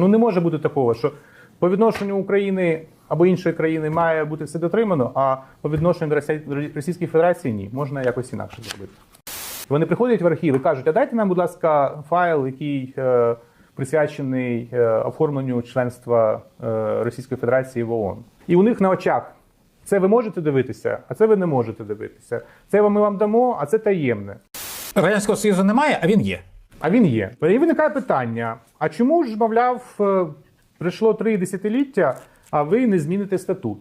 Ну не може бути такого, що по відношенню України або іншої країни має бути все дотримано, а по відношенню до Російської Федерації ні, можна якось інакше зробити. Вони приходять в архів і кажуть, а дайте нам, будь ласка, файл, який е, присвячений е, оформленню членства е, Російської Федерації в ООН. І у них на очах це ви можете дивитися, а це ви не можете дивитися. Це ми вам дамо, а це таємне. Радянського Союзу немає, а він є. А він є. І виникає питання: а чому ж, мовляв, е, прийшло три десятиліття, а ви не зміните статут?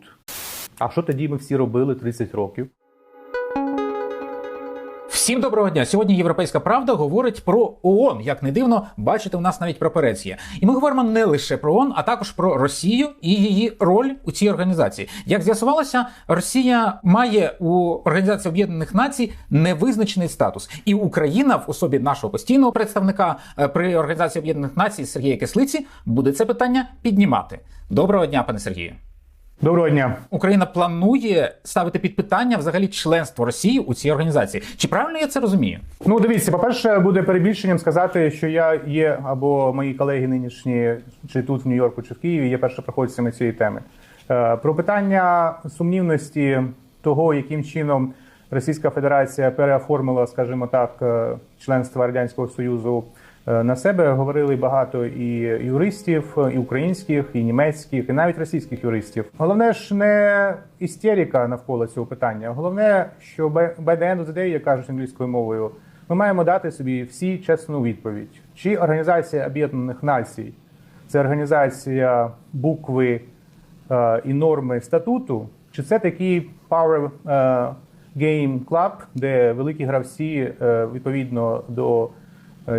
А що тоді ми всі робили 30 років? Всім доброго дня. Сьогодні Європейська Правда говорить про ООН. Як не дивно, бачите, у нас навіть прапорець є. І ми говоримо не лише про ООН, а також про Росію і її роль у цій організації. Як з'ясувалося, Росія має у Організації Об'єднаних Націй невизначений статус, і Україна в особі нашого постійного представника е, при Організації Об'єднаних Націй Сергія Кислиці буде це питання піднімати. Доброго дня, пане Сергію. Доброго дня. Україна планує ставити під питання взагалі членство Росії у цій організації. Чи правильно я це розумію? Ну, дивіться, по-перше, буде перебільшенням сказати, що я є або мої колеги нинішні, чи тут в Нью-Йорку, чи в Києві, є першопроходцями цієї теми. Е, Про питання сумнівності того, яким чином Російська Федерація переоформила, скажімо так, е, членство Радянського Союзу на себе, говорили багато і юристів, і українських, і німецьких, і навіть російських юристів. Головне ж не істерика навколо цього питання. Головне, що by the end of the кажуть англійською мовою, ми маємо дати собі всі чесну відповідь. Чи Організація Об'єднаних Націй це організація букви е, і норми статуту, чи це такий Power е, Game Club, де великі гравці е, відповідно до е,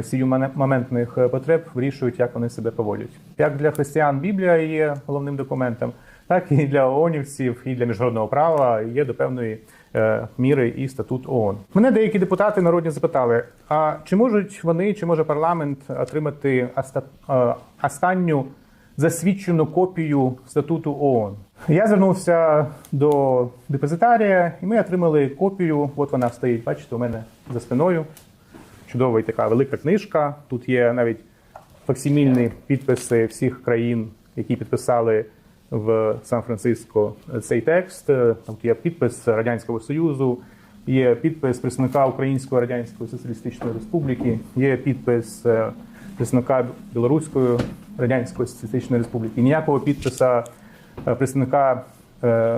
сіюмоментних е, потреб вирішують, як вони себе поводять. Як для християн Біблія є головним документом, так і для ООНівців, і для міжнародного права є до певної е, міри і статут ООН. Мене деякі депутати народні запитали: а чи можуть вони, чи може парламент отримати оста- е, останню засвідчену копію статуту ООН? Я звернувся до депозитарія, і ми отримали копію. От вона стоїть, бачите, у мене за спиною. Чудова і така велика книжка. Тут є навіть факсимільні підписи всіх країн, які підписали в Сан-Франциско цей текст. Тут є підпис Радянського Союзу, є підпис представника Української Радянської Соціалістичної Республіки, є підпис е, представника Білоруської Радянської Соціалістичної Республіки. Ніякого підписа е, представника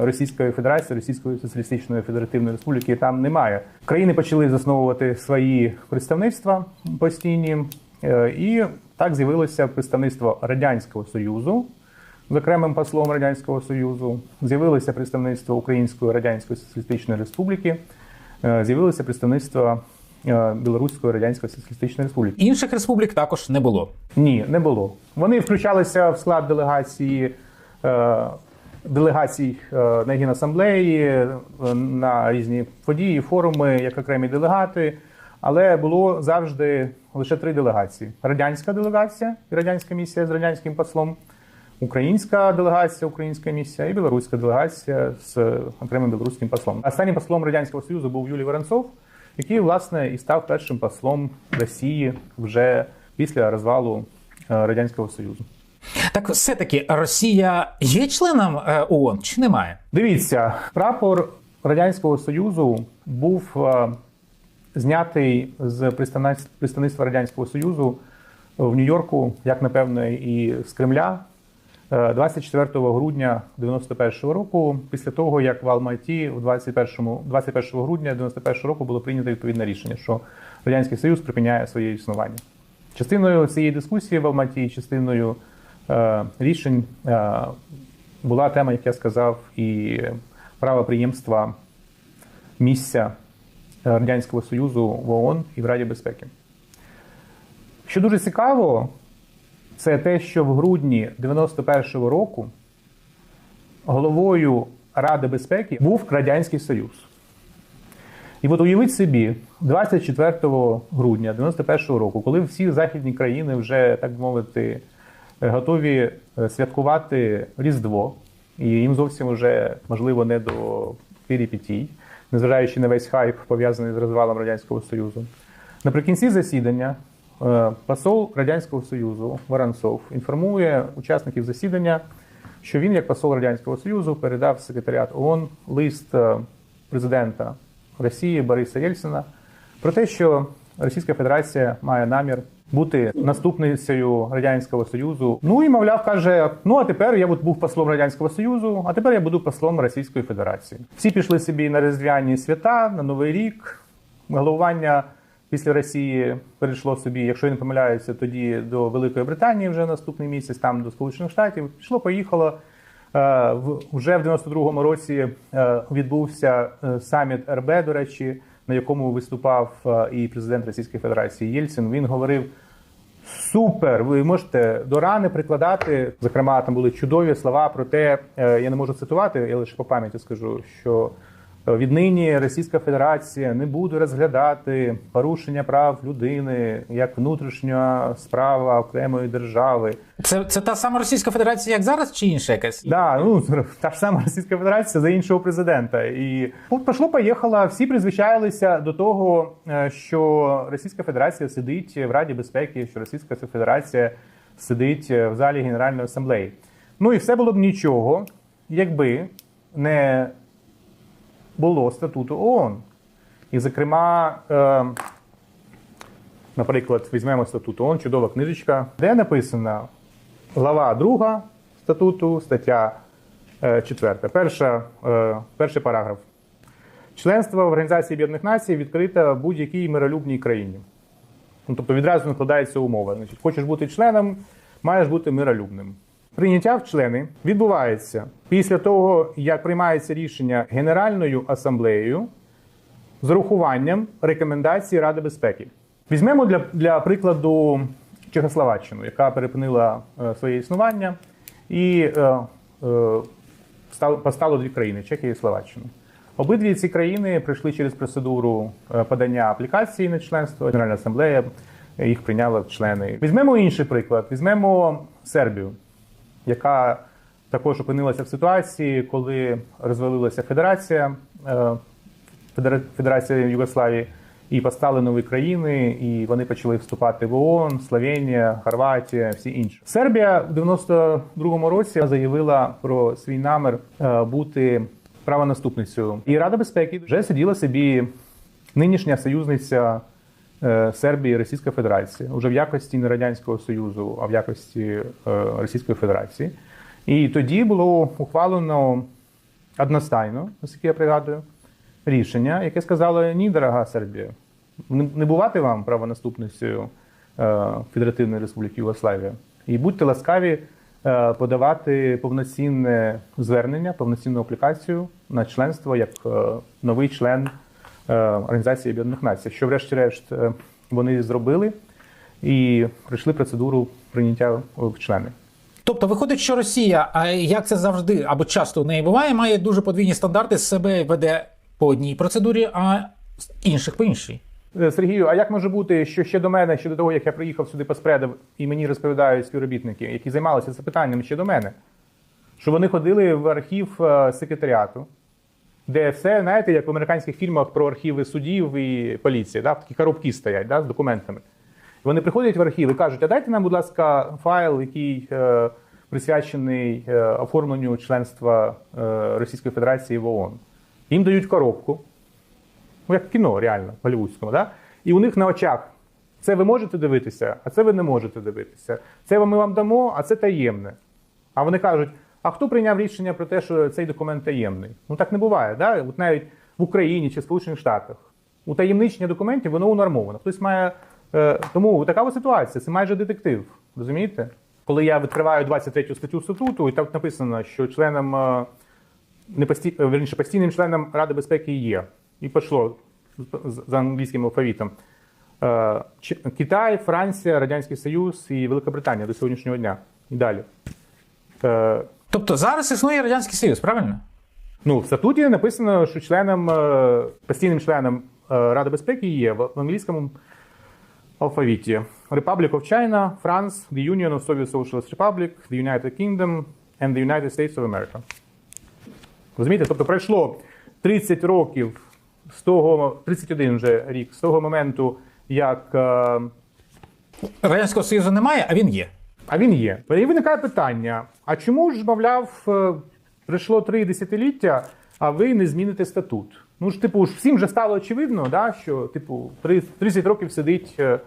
Російської Федерації, Російської Соціалістичної Федеративної Республіки там немає. Країни почали засновувати свої представництва постійні, е, і так з'явилося представництво Радянського Союзу з окремим послом Радянського Союзу, з'явилося представництво Української Радянської Соціалістичної Республіки, е, з'явилося представництво е, Білоруської Радянської Соціалістичної Республіки. Інших республік також не було. Ні, не було. Вони включалися в склад делегації. Делегацій е, на генасамблеї, е, на різні події, форуми, як окремі делегати. Але було завжди лише три делегації: радянська делегація, і радянська місія з радянським послом, українська делегація, українська місія і білоруська делегація з окремим білоруським послом. Останнім послом радянського союзу був Юлій Воронцов, який власне і став першим послом Росії вже після розвалу е, радянського союзу. Так все-таки Росія є членом е, ООН чи немає? Дивіться, прапор радянського союзу був е, знятий з представництва радянського союзу в Нью-Йорку, як напевно, і з Кремля. е, 24 грудня 91 року, після того як в Алматі в 21, 21 грудня 91 року було прийнято відповідне рішення, що радянський союз припиняє своє існування. Частиною цієї дискусії в Алматі, частиною е, рішень е, була тема, як я сказав, і право приємства місця е, Радянського Союзу в ООН і в Раді безпеки. Що дуже цікаво, це те, що в грудні 91-го року головою Ради безпеки був Радянський Союз. І от уявіть собі, 24 грудня 91-го року, коли всі західні країни вже, так мовити, е, готові е, святкувати Різдво, і їм зовсім вже можливо не до перипетій, незважаючи на весь хайп, пов'язаний з розвалом Радянського Союзу. Наприкінці засідання Е, Посол Радянського Союзу Воронцов інформує учасників засідання, що він, як посол Радянського Союзу, передав секретаріат ООН лист е, президента Росії Бориса Єльцина про те, що Російська Федерація має намір бути наступницею Радянського Союзу. Ну і мовляв, каже: ну а тепер я був послом Радянського Союзу, а тепер я буду послом Російської Федерації. Всі пішли собі на різдвяні свята, на Новий рік. Головування після Росії перейшло собі, якщо я не помиляюся, тоді до Великої Британії вже наступний місяць, там до Сполучених Штатів. Пішло, поїхало. Вже в 92-му році е, відбувся е, саміт РБ, до речі, на якому виступав е, і президент Російської Федерації Єльцин. Він говорив: Супер! Ви можете до рани прикладати. Зокрема, там були чудові слова про те, е, я не можу цитувати, я лише по пам'яті скажу, що віднині Російська Федерація не буде розглядати порушення прав людини як внутрішня справа окремої держави. Це, це та сама Російська Федерація, як зараз, чи інша якась? Да, ну та ж сама Російська Федерація за іншого президента. І от пішло, поїхало. Всі призвичаїлися до того, е, що Російська Федерація сидить в Раді безпеки, що Російська Федерація сидить в залі Генеральної асамблеї. Ну і все було б нічого, якби не було статуту ООН. І, зокрема, е, наприклад, візьмемо статут ООН, чудова книжечка, де написано глава 2 статуту, стаття 4. Перша, е, перший параграф. Членство в Організації Об'єднаних Націй відкрите будь-якій миролюбній країні. Ну, тобто відразу накладається умова. Значить, хочеш бути членом, маєш бути миролюбним. Прийняття в члени відбувається після того, як приймається рішення Генеральною асамблеєю з урахуванням рекомендацій Ради безпеки. Візьмемо для, для прикладу Чехословаччину, яка перепинила е, своє існування і е, е, став, постало дві країни Чехія і Словаччина. Обидві ці країни пройшли через процедуру е, подання аплікації на членство. Генеральна асамблея їх прийняла в члени. Візьмемо інший приклад. Візьмемо Сербію, яка також опинилася в ситуації, коли розвалилася федерація, е, Федера- Федерація Югославії, і постали нові країни, і вони почали вступати в ООН, Словенія, Хорватія, всі інші. Сербія в 92-му році заявила про свій намір е, бути правонаступницею. І Рада безпеки вже сиділа собі нинішня союзниця е, Сербії Російська Федерація, уже в якості не Радянського Союзу, а в якості е, Російської Федерації. І тоді було ухвалено одностайно, наскільки я пригадую, рішення, яке сказало: ні, дорога Сербія, не бувати вам правонаступницею е, Федеративної Республіки Югославія. І будьте ласкаві подавати повноцінне звернення, повноцінну аплікацію на членство як новий член Організації Об'єднаних Націй, що, врешті-решт, е, вони зробили і пройшли процедуру прийняття в члени. Тобто виходить, що Росія, а як це завжди або часто в неї буває, має дуже подвійні стандарти, себе веде по одній процедурі, а інших по іншій. Е, Сергію, а як може бути, що ще до мене, ще до того, як я приїхав сюди по спредав, і мені розповідають співробітники, які займалися цим питанням ще до мене, що вони ходили в архів е, секретаріату, де все, знаєте, як в американських фільмах про архіви судів і поліції, да, такі коробки стоять да, з документами. Вони приходять в архів і кажуть, а дайте нам, будь ласка, файл, який е, присвячений е, оформленню членства е, Російської Федерації в ООН. Їм дають коробку, ну, як кіно, реально, голівудському, да? і у них на очах це ви можете дивитися, а це ви не можете дивитися. Це ми вам дамо, а це таємне. А вони кажуть: а хто прийняв рішення про те, що цей документ таємний? Ну так не буває. Да? От навіть в Україні чи в Сполучених Штатах утаємничення документів воно унормовано. Хтось має. Е, тому така ось ситуація, це майже детектив. Розумієте? Коли я відкриваю 23 статтю статуту, і там написано, що членом е, не пості... е, верніше, постійним членом Ради безпеки є. І пішло за англійським алфавітом. Китай, Франція, Радянський Союз і Велика Британія до сьогоднішнього дня. І далі. Тобто зараз існує Радянський Союз, правильно? Ну, в статуті написано, що членом, е, постійним членом е, Ради безпеки є в англійському алфавіті Republic of China, France, the Union of Soviet Socialist Republic, the United Kingdom and the United States of America. Розумієте? Тобто пройшло 30 років з того, 31 вже рік, з того моменту, як е, Радянського Союзу немає, а він є. А він є. І виникає питання: а чому ж, мовляв, е, пройшло три десятиліття, а ви не зміните статут? Ну ж, типу, ж всім вже стало очевидно, да, що типу, 30 років сидить е,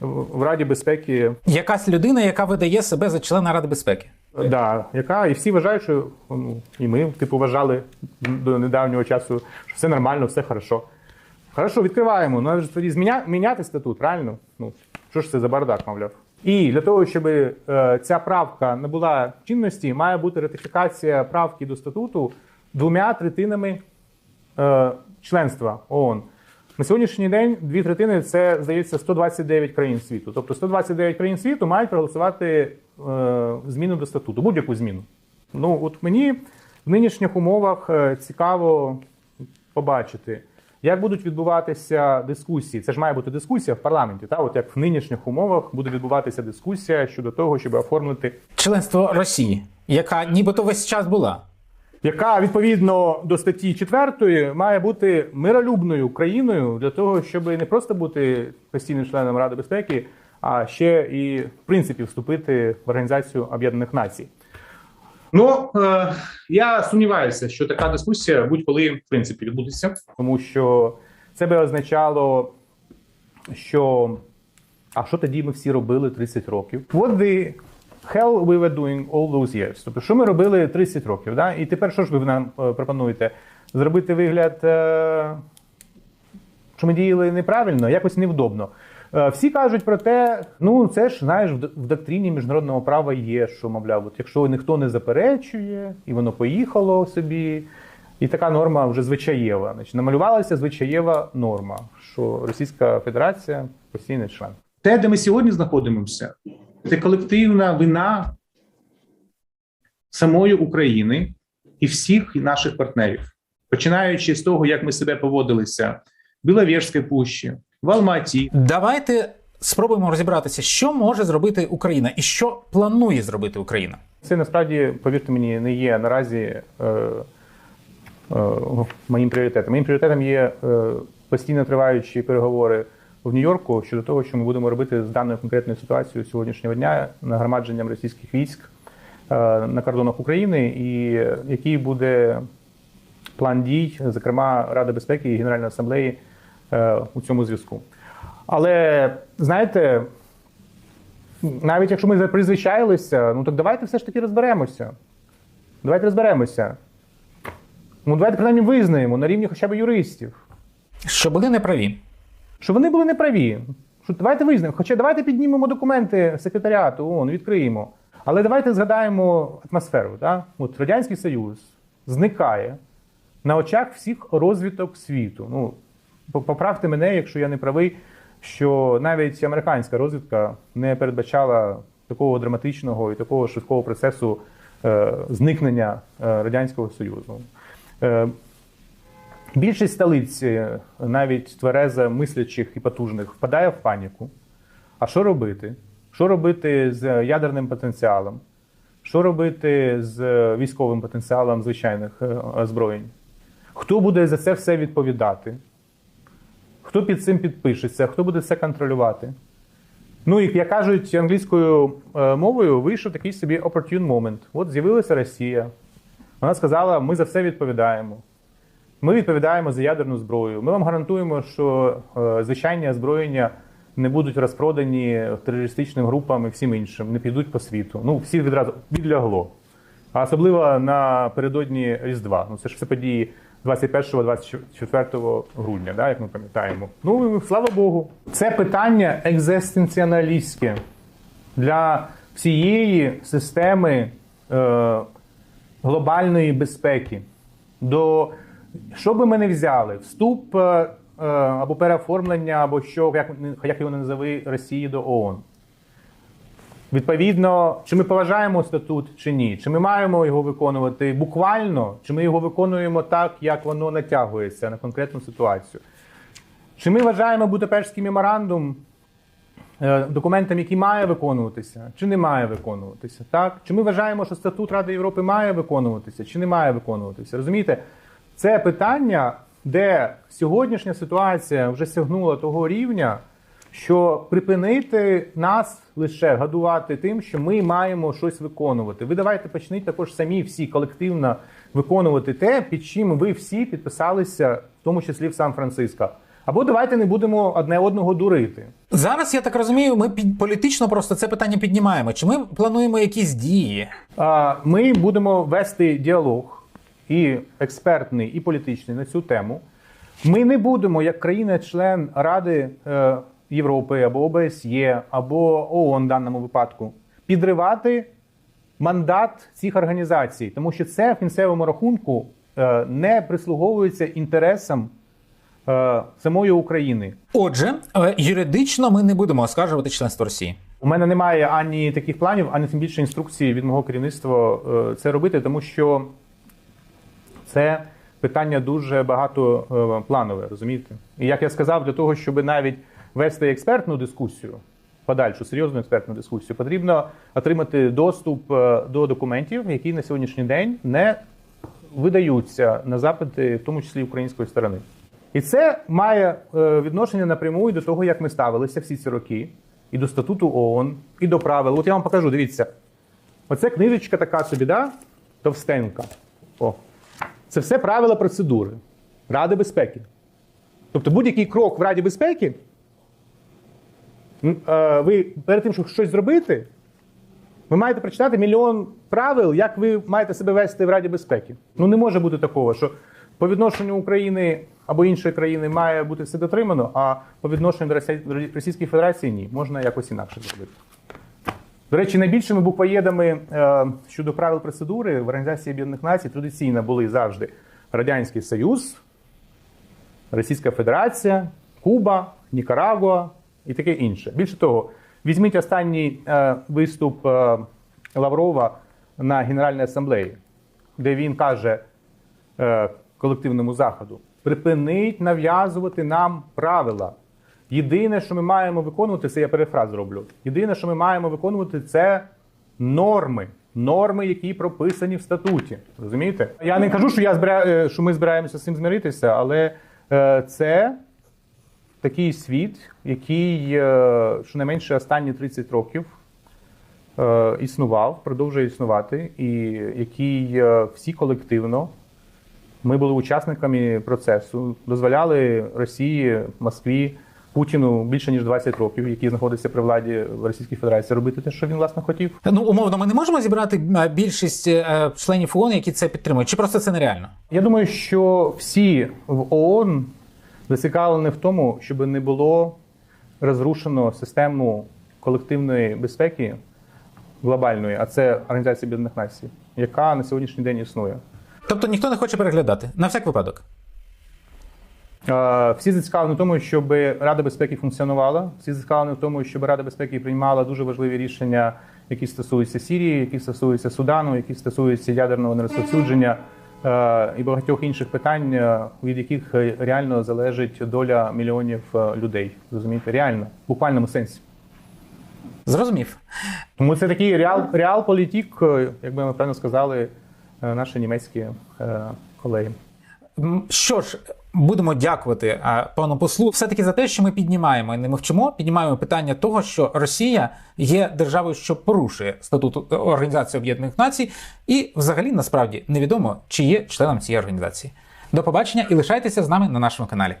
в Раді безпеки, Якась людина, яка видає себе за члена Ради безпеки. да, яка і всі вважають, що ну, і ми типу вважали до недавнього часу, що все нормально, все хорошо. Хорошо, відкриваємо. Ну, тоді зміня... міняти статут, правильно? Ну, що ж це за бардак, мовляв? І для того, щоб е, ця правка набула чинності, має бути ратифікація правки до статуту двома третинами е, членства ООН. На сьогоднішній день дві третини це, здається, 129 країн світу. Тобто 129 країн світу мають проголосувати е, зміну до статуту, будь-яку зміну. Ну, от мені в нинішніх умовах цікаво побачити, як будуть відбуватися дискусії. Це ж має бути дискусія в парламенті. Та? От як в нинішніх умовах буде відбуватися дискусія щодо того, щоб оформити Членство Росії, яка нібито весь час була. яка відповідно до статті 4 має бути миролюбною країною для того, щоб не просто бути постійним членом Ради безпеки, а ще і в принципі вступити в Організацію Об'єднаних Націй. Ну е, я сумніваюся, що така дискусія будь-коли в принципі відбудеться, тому що це би означало, що а що тоді ми всі робили 30 років? What the hell we were doing all those years? Тобто, що ми робили 30 років? Да? І тепер що ж ви нам е, пропонуєте? Зробити вигляд, е, що ми діяли неправильно, якось невдобно. Е, Всі кажуть про те, ну це ж знаєш, в доктрині міжнародного права є, що мовляв, от якщо ніхто не заперечує, і воно поїхало собі, і така норма вже звичаєва. Значить, намалювалася звичаєва норма, що Російська Федерація постійний член. Те, де ми сьогодні знаходимося, це колективна вина самої України і всіх наших партнерів, починаючи з того, як ми себе поводилися в Біловежській пущі, в Алматі, Давайте спробуємо розібратися, що може зробити Україна і що планує зробити Україна. Це насправді, повірте мені, не є наразі е, е, моїм пріоритетом. Моїм пріоритетом є е, постійно триваючі переговори в Нью-Йорку щодо того, що ми будемо робити з даною конкретною ситуацією сьогоднішнього дня нагромадженням російських військ е, на кордонах України, і який буде план дій, зокрема Ради безпеки і Генеральної асамблеї у цьому зв'язку. Але знаєте, навіть якщо ми призвичаїлися, ну так давайте все ж таки розберемося. Давайте розберемося. Ну, давайте принаймні визнаємо на рівні хоча б юристів, Що були неправі. що вони були неправі. Що давайте визнаємо. Хоча давайте піднімемо документи секретаріату ООН, відкриємо. Але давайте згадаємо атмосферу. Да? От Радянський Союз зникає на очах всіх розвиток світу. Ну, поправте мене, якщо я не правий, що навіть американська розвідка не передбачала такого драматичного і такого швидкого процесу е, зникнення е, Радянського Союзу. Е, Більшість столиць, е, навіть тверезо мислячих і потужних, впадає в паніку. А що робити? Що робити з ядерним потенціалом? Що робити з військовим потенціалом звичайних е, озброєнь? Хто буде за це все відповідати? Хто під цим підпишеться? Хто буде це контролювати? Ну і як кажуть англійською е, мовою, вийшов такий собі opportune moment. От з'явилася Росія. Вона сказала: ми за все відповідаємо. Ми відповідаємо за ядерну зброю. Ми вам гарантуємо, що е, звичайні озброєння не будуть розпродані терористичним групам і всім іншим, не підуть по світу. Ну, всі відразу відлягло. А особливо напередодні Різдва. Ну, це ж все події 21-24 грудня, да, як ми пам'ятаємо. Ну, слава Богу. Це питання екзистенціоналістське для всієї системи е, глобальної безпеки. До що би ми не взяли, вступ е, е, або переоформлення, або що, як, як його назови Росії до ООН. Відповідно, чи ми поважаємо статут чи ні, чи ми маємо його виконувати буквально, чи ми його виконуємо так, як воно натягується на конкретну ситуацію. Чи ми вважаємо Будапештський меморандум е, документом, який має виконуватися, чи не має виконуватися? Так? Чи ми вважаємо, що статут Ради Європи має виконуватися, чи не має виконуватися? Розумієте, це питання, де сьогоднішня ситуація вже сягнула того рівня, що припинити нас лише гадувати тим, що ми маємо щось виконувати. Ви давайте почніть також самі всі колективно виконувати те, під чим ви всі підписалися, в тому числі в Сан-Франциско. Або давайте не будемо одне одного дурити. Зараз я так розумію, ми під політично просто це питання піднімаємо. Чи ми плануємо якісь дії? А, Ми будемо вести діалог і експертний, і політичний на цю тему. Ми не будемо, як країна-член Ради е, Європи або ОБСЄ, або ООН в даному випадку, підривати мандат цих організацій, тому що це в кінцевому рахунку е, не прислуговується інтересам е, самої України. Отже, е, юридично ми не будемо оскаржувати членство Росії. У мене немає ані таких планів, ані тим більше інструкції від мого керівництва це робити, тому що це питання дуже багатопланове, розумієте? І як я сказав, для того, щоб навіть вести експертну дискусію, подальшу серйозну експертну дискусію, потрібно отримати доступ е, до документів, які на сьогоднішній день не видаються на запити, в тому числі української сторони. І це має е, відношення напряму і до того, як ми ставилися всі ці роки, і до статуту ООН, і до правил. От я вам покажу, дивіться. Оце книжечка така собі, да? товстенька. О. Це все правила процедури Ради безпеки. Тобто будь-який крок в Раді безпеки, ви перед тим, щоб щось зробити, ви маєте прочитати мільйон правил, як ви маєте себе вести в Раді безпеки. Ну не може бути такого, що по відношенню України або іншої країни має бути все дотримано, а по відношенню до Російської Федерації ні, можна якось інакше зробити. До речі, найбільшими буквоєдами е, щодо правил процедури в Організації Об'єднаних Націй традиційно були завжди Радянський Союз, Російська Федерація, Куба, Нікарагуа і таке інше. Більше того, візьміть останній е, виступ е, Лаврова на Генеральній асамблеї, де він каже е, колективному заходу: припинить нав'язувати нам правила. Єдине, що ми маємо виконувати, це я перефраз зроблю. Єдине, що ми маємо виконувати, це норми. Норми, які прописані в статуті. Розумієте? Я не кажу, що я збира... е, що ми збираємося з цим змиритися, але е, це такий світ, який е, щонайменше останні 30 років е, існував, продовжує існувати, і який е, всі колективно ми були учасниками процесу, дозволяли Росії, Москві, Путіну більше ніж 20 років, які знаходяться при владі в Російській Федерації, робити те, що він власне хотів. Ну, умовно, ми не можемо зібрати більшість членів ООН, які це підтримують, чи просто це нереально? Я думаю, що всі в ООН зацікавлені в тому, щоб не було розрушено систему колективної безпеки глобальної, а це Організація Об'єднаних Націй, яка на сьогоднішній день існує. Тобто ніхто не хоче переглядати на всяк випадок. Всі зацікавлені в тому, щоб Рада безпеки функціонувала. Всі зацікавлені в тому, щоб Рада безпеки приймала дуже важливі рішення, які стосуються Сірії, які стосуються Судану, які стосуються ядерного нерозповсюдження і багатьох інших питань, е, від яких е, реально залежить доля мільйонів е, людей. Розумієте, реально, в буквальному сенсі. Зрозумів. Тому це такий реал, реал політик, е, як би ми певно сказали, е, наші німецькі е, колеги. Що ж, будемо дякувати пану послу все-таки за те, що ми піднімаємо і не мовчимо, піднімаємо питання того, що Росія є державою, що порушує статут Організації Об'єднаних Націй, і взагалі насправді невідомо, чи є членом цієї організації. До побачення і лишайтеся з нами на нашому каналі.